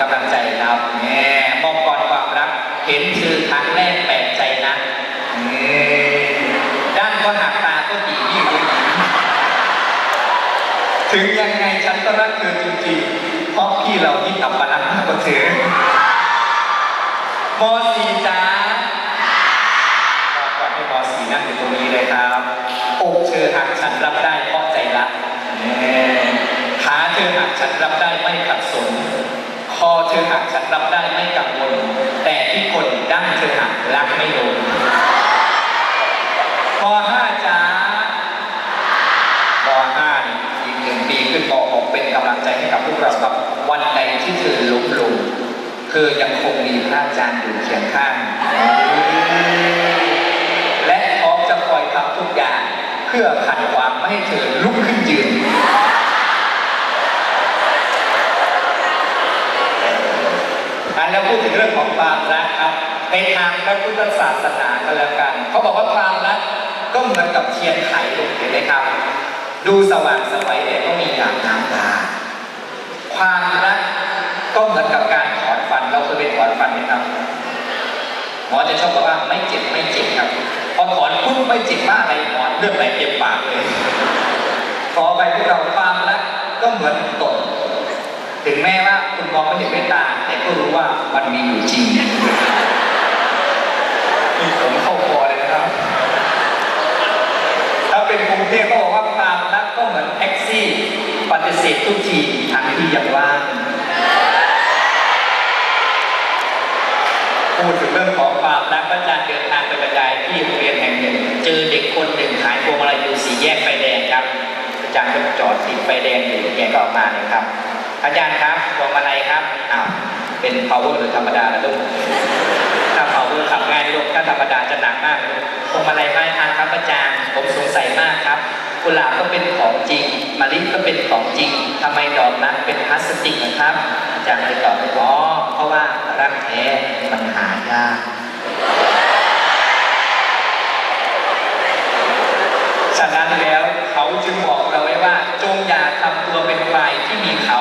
กำลังใจครับแหมมองก่อนความรัก เห็นชื่อครั้งแรกแปลกใจนะด้านก็หักตาก็ดีนี่ดูดีถึงยังไงฉันก็รักเธอจริงๆเพราะพี่เราที่อับปนันมากกว่าเธอม .4 จ้าก่อนให้ม .4 นั่งอยู่ตรงนี้เลยครับอกเธอหักฉันรับได้เพราะใจรักแหมขาเธอหักฉันรับได้ไม่ขัดสน เธอหักฉันรับได้ไม่กังวล แต่ที่คนดั้งเธอหักรักไม่ลงม .5 จ้าม .5 นี่อีกหนึ่งปีขึ้นม .6 เป็นกำลังใจให้กับพวกเราครับวันใดที่เธอล้มลงเธอยังคงมีพระอาจารย์อยู่เคียงข้าง และพร้อมจะคอยทำทุกอย่างเพื่อขัดขวางไม่ให้เธอลุกขึ้นยืน อัน แล้วพูดถึงเรื่องของความรักครับในทางพระพุทธศาสนาก็แล้วกัน เขาบอกว่าความรักก็เหมือนกับเทียนไขลูกเห็นไหมครับ ดูสว่างสวัยแต่ก็มีอย่างน้ำตา ความรักก็เหมือนกับการถอนฟันเราเคยไปถอนฟันไหมครับหมอจะชอบบอกว่าไม่เจ็บไม่เจ็บครับ พอถอนปุ๊บไม่เจ็บมากเลยหมอเลือดไหลเต็มปากเลยขอไปพวกเราความรักก็เหมือนตกถึงแม้ว่าคุณมองไม่เห็นด้วยตา แต่ก็รู้ว่ามันมีอยู่จริงมีผมเข้าคอเลยนะครับ ถ้าเป็นกรุงเทพก็บอกว่าความรักก็เหมือนแท็กซี่ ปฏิเสธทุกทีทั้งที่ยังว่างพูดถึงเรื่องของความรักอาจารย์เดินทางไปบรรยายที่โรงเรียนแห่งหนึ่ง เจอเด็กคนหนึ่งขายพวงมาลัยอยู่สี่แยกไฟแดงครับอาจารย์ก็จอดติดไฟแดงอยู่แกก็ออกมาเลยครับ อาจารย์ครับพวงมาลัยครับอ้าวเป็น power หรือธรรมดาล่ะลูกถ้า power ขับง่ายลูกถ้าธรรมดาจะหนักมากพวงมาลัยไม้ทางครับอาจารย์ผมสงสัยมากครับกุหลาบก็เป็นของจริงมะลิก็เป็นของจริงทำไมดอกนั้นเป็นพลาสติกนะครับอาจารย์เลยตอบไปอ๋อเพราะว่ารักแท้มันหายาก ฉะนั้นแล้วเขาจึงบอกเราไว้ว่า จงอย่าทำตัวเป็นฝ่ายที่มีเขา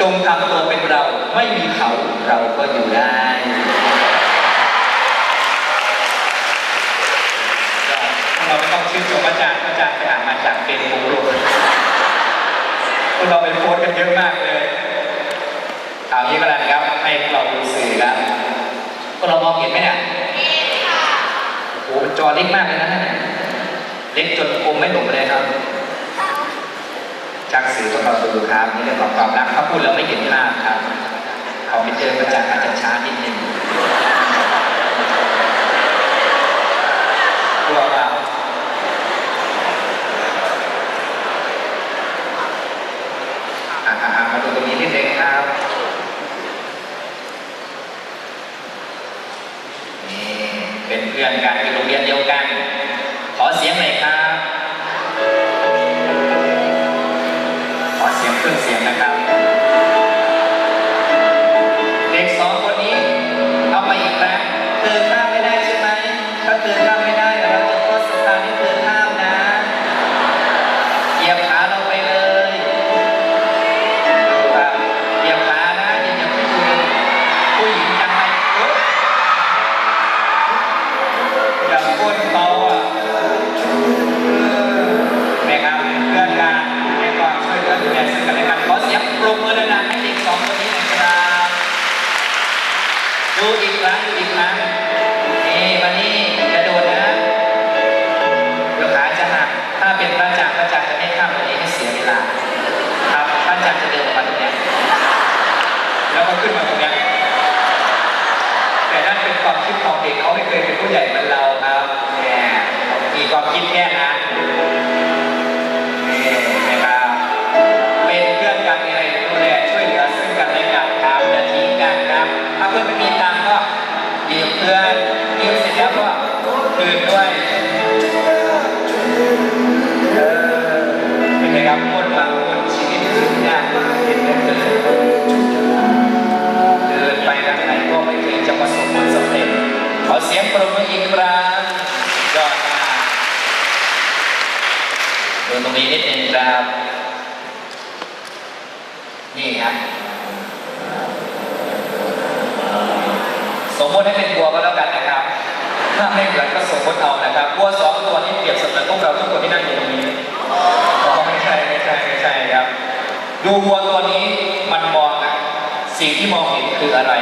จงทำตัวเป็นเรา ไม่มีเขาเราก็อยู่ได้ก็เราไม่ต้องชื่นชมอาจารย์อาจารย์ไปอ่านมาจากเป็นบุ๊กโลกพวกเราไปโพสต์กันเยอะมากเลยเอางี้ก็แล้วกันครับ ให้เราดูสื่อแล้วพวกเรามองเห็นไหมเนี่ยโอ้โหจอเล็กมากเลยนะเนี่ยเล็กจนอมไม่หลงเลยครับจากสื่อต้องเราดูครับนี่เรื่องของความรักถ้าพูดแล้วไม่เห็นภาพครับ เขาไปเจอประจักษ์อาจจะช้านิดนึงกลัวเราอ่ามาดูตรงนี้นิดนึงครับ นี่เป็นเพื่อนกันอยู่โรงเรียนเดี ยืมเพื่อ ก็แล้วกันนะครับ ถ้าไม่เหมือนก็สมมติเอานะครับวัวสองตัวนี้เปรียบเสมือนพวกเราทุกคนที่นั่งอยู่ตรงนี้อ๋อไม่ใช่ไม่ใช่ไม่ใช่ครับ ดูวัวตัวนี้มันมองนะสิ่งที่มองเห็นคืออะไร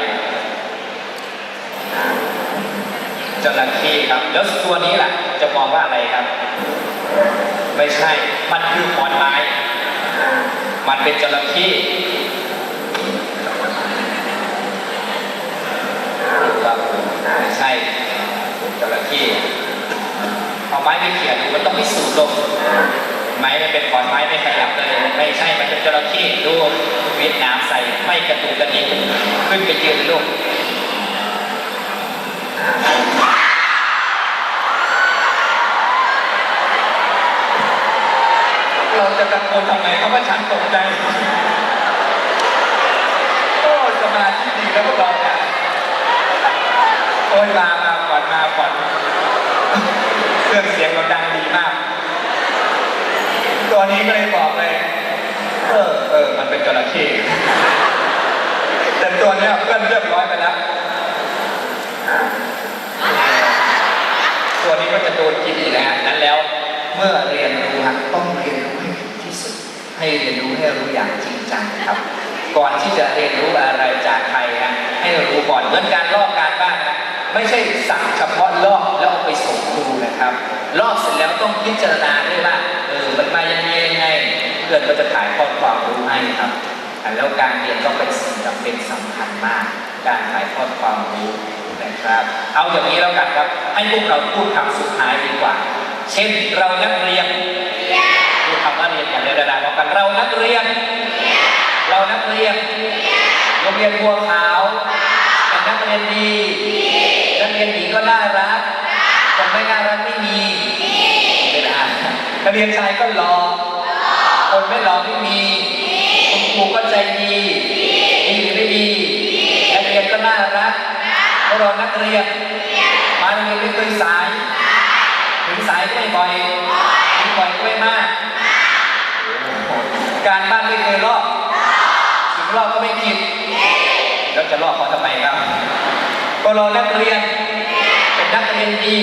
จระเข้ครับ แล้วตัวนี้ล่ะ จะมองว่าอะไรครับ ไม่ใช่ มันคือขอนไม้ มันเป็นจระเข้ครับไม่ใช่จระเข้เอาไม้ไปเขียนดูมันต้องพิสูจน์ลงไม้มันเป็นขอนไม้ไม่ขยับเลยไม่ใช่มันเป็นจระเข้ดูเวียดนามใส่ไม่กระตุกกระดิกขึ้นไปยืนลูกเราจะตะโกนทำไมเขาว่าฉันตกใจโอ้สมาธิดีแล้วพวกเราเนี่ยโอ้ยมามาก่อนมาก่อน เครื่องเสียงเราดังดีมาก ตัวนี้ก็เลยบอกเลย เออเออมันเป็นจระเข้แต่ตัวนี้เพื่อนเรียบร้อยไปแล้วตัวนี้ก็จะโดนกินอีกแล้วนั้นแล้ว เมื่อเรียนรู้ฮะต้องเรียนรู้ให้ที่สุดให้เรียนรู้ให้รู้อย่างจริงจังครับ ก่อนที่จะเรียนรู้อะไรจากใครฮะให้รู้ก่อนเหมือนการลอกการบ้าน ไม่ใช่สั่งเฉพาะลอกแล้วเอาไปส่งครูนะครับ ลอกเสร็จแล้วต้องพิจารณาด้วยว่าเออมันมายังไงยังไงเพื่อนก็จะถ่ายทอดความรู้ให้ครับอะแล้วการเรียนก็เป็นสิ่งจำเป็นสำคัญมาก การถ่ายทอดความรู้นะครับ เอาอย่างนี้แล้วกันครับให้พวกเราพูดคำสุดท้ายดีกว่า เช่นเรานักเรียนพูดคำว่าเรียนอย่างเดียวดาๆบอกกันเรานักเรียน เรานักเรียนโรงเรียนบัวขาวเป็นนักเรียนดีนักเรียนหญิงก็น่ารักคนไม่น่ารักไม่มีไม่ได้นักเรียนชายก็หล่อคนไม่หล่อไม่มีคุณครูก็ใจดีดีหรือไม่ดีนักเรียนก็น่ารักพวกเรานักเรียนมาเรียนไม่เคยสายถึงสายก็ไม่บ่อยถึงบ่อยก็ไม่มาก การบ้านไม่เคยลอกถึงลอกก็ไม่ผิดแล้วจะลอกเขาทำไมครับ ก็เรานักเรียน เป็นนักเรียนดี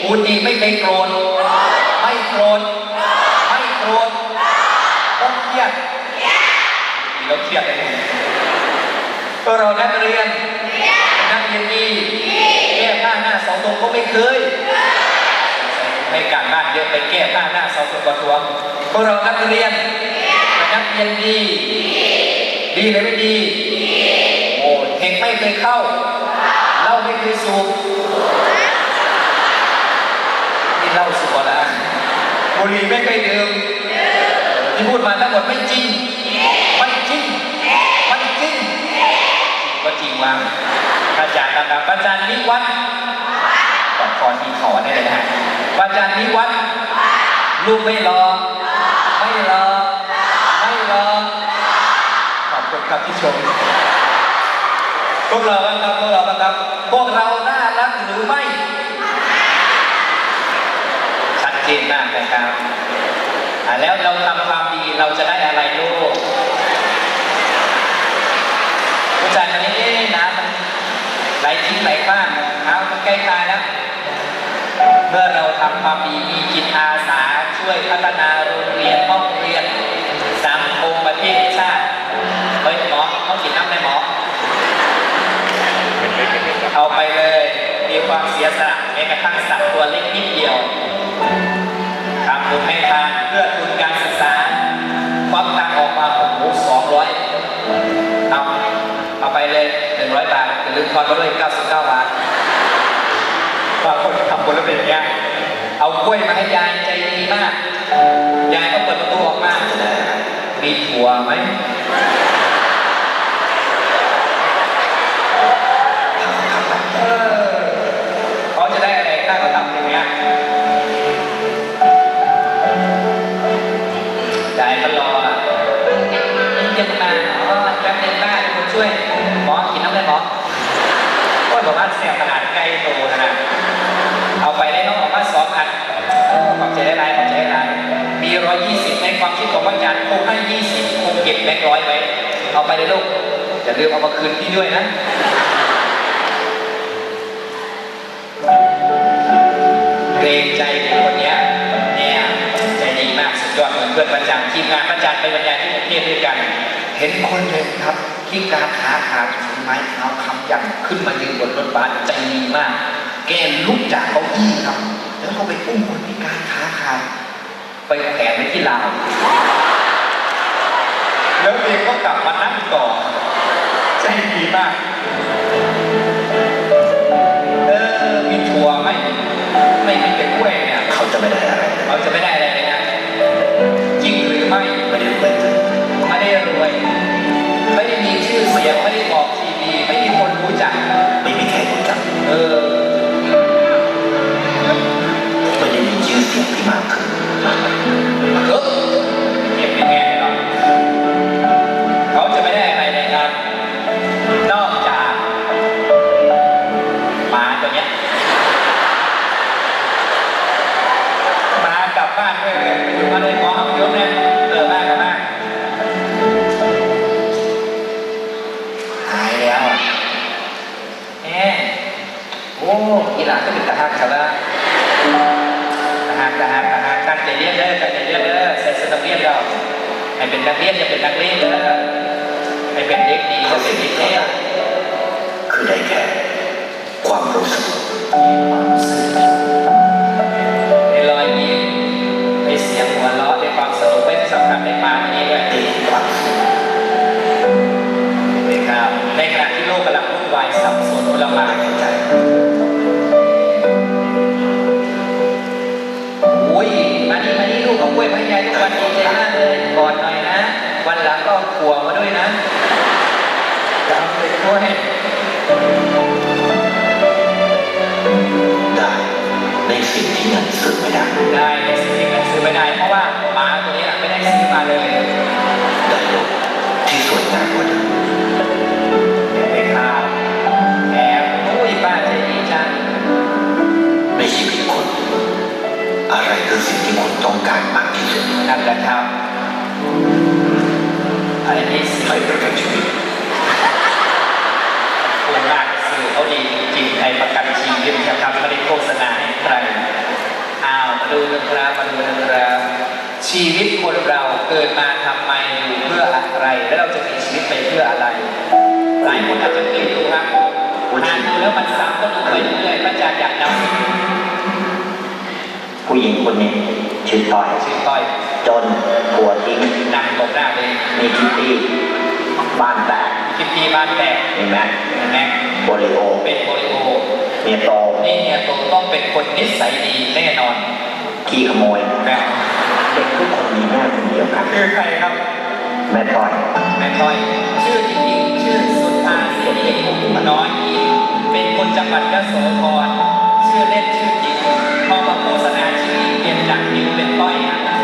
ครูดีไม่เคยโกรธไม่โกรธไม่โกรธต้องเครียดดีแล้วเครียดเลยก็เรานักเรียนเป็นนักเรียนดีแก้ผ้าหน้าเสาตรงก็ไม่เคยให้การบ้านเยอะไปแก้ผ้าหน้าเสาตรงกระทวงพวกเรานักเรียนเป็นนักเรียนดีดีหรือไม่ดี เฮงไม่เคยเข้าเล้าไม่เคยสูบนี่เล้าสูบแล้วบุหรี่ไม่เคยดื่มที่พูดมาทั้งหมดไม่จริงไม่จริงไม่จริงก็จริงว่าอาจารย์นะครับอาจารย์นิวัฒน์ก่อนคอนมีขอได้เลยนะฮะอาจารย์นิวัฒน์ลูกไม่รอไม่รอไม่รอขอบคุณครับที่ชม พวกเราครับพวกเราครับ พวกเราน่ารักหรือไม่ ชัดเจนมากนะครับอะแล้วเราทำความดีเราจะได้อะไรลูกผู้ชายคนนี้เอ๊ะน้ำมันไหลทิ้งไหลบ้างน้ำมันใกล้ตายแล้ว เมื่อเราทำความดีมีจิตอาสาช่วยพัฒนาโรงเรียนห้อง ล้วยมาให้ยายใจดีมาก ยายก็เปิดประตูออกมา มีถั่วไหม ร้อยยี่สิบในความคิดของพระอาจารย์คงให้ยี่สิบคงเก็บแบงค์ร้อยไว้ เอาไปเลยลูกอย่าลืมเอามาคืนพี่ด้วยนะเกรงใจคนเนี้ยเนี่ยใจดีมากสุดยอดเหมือนเพื่อนประจำทีมงานประจำไปบรรยายที่กรุงเทพด้วยกัน เห็นคนเลยครับที่การขาขาดถือไม้เท้าคำยันขึ้นมายืนบนรถบัสใจดีมาก แกลุกจากเก้าอี้ครับ แล้วก็ไปอุ้มคนที่การขาขาด ไปแขวนไว้ที่ราวแล้วเองก็กลับมานั่งต่อใจดีมากเออมีถั่วไหมไม่มีแต่กล้วยเนี่ยเขาจะไม่ได้อะไรเลยเราจะไม่ได้อะไร อันนี้สิไฟประกันชีวิตคุณมากสื่อเขาดีจริงๆไทยประกันชีวิตนะครับไม่ได้โฆษณาให้ใครอ้าวมาดูนะครับมาดูนะครับชีวิตคนเราเกิดมาทำไมอยู่เพื่ออะไร แล้วเราจะมีชีวิตไปเพื่ออะไร หลายคนอาจจะเคยดูครับอ่านดูแล้วมันซ้ำก็ดูไปเรื่อยๆพระอาจารย์อยากนำผู้หญิงคนนี้ชื่อต้อยชื่อต้อย จนผัวทิ้งนั่งตบหน้าเลยมีคิตตี้บ้านแตกคิดทีบ้านแตกมีแม็กแม็กโบริโอเป็นโปลิโอเมียโตนี่เนี่ยโตต้องเป็นคนนิสัยดีแน่นอนขี้ขโมยแม่เด็กทุกคนมีแม่คนเดียวกันคือใครครับ แม่ต้อย แม่ต้อย ชื่อจริงๆชื่อสุธาสิริน้อยอินเป็นคนจังหวัดยโสธรชื่อเล่นชื่อจริงพอมาโฆษณาชื่อเปลี่ยนจากอินเป็นต้อยอะ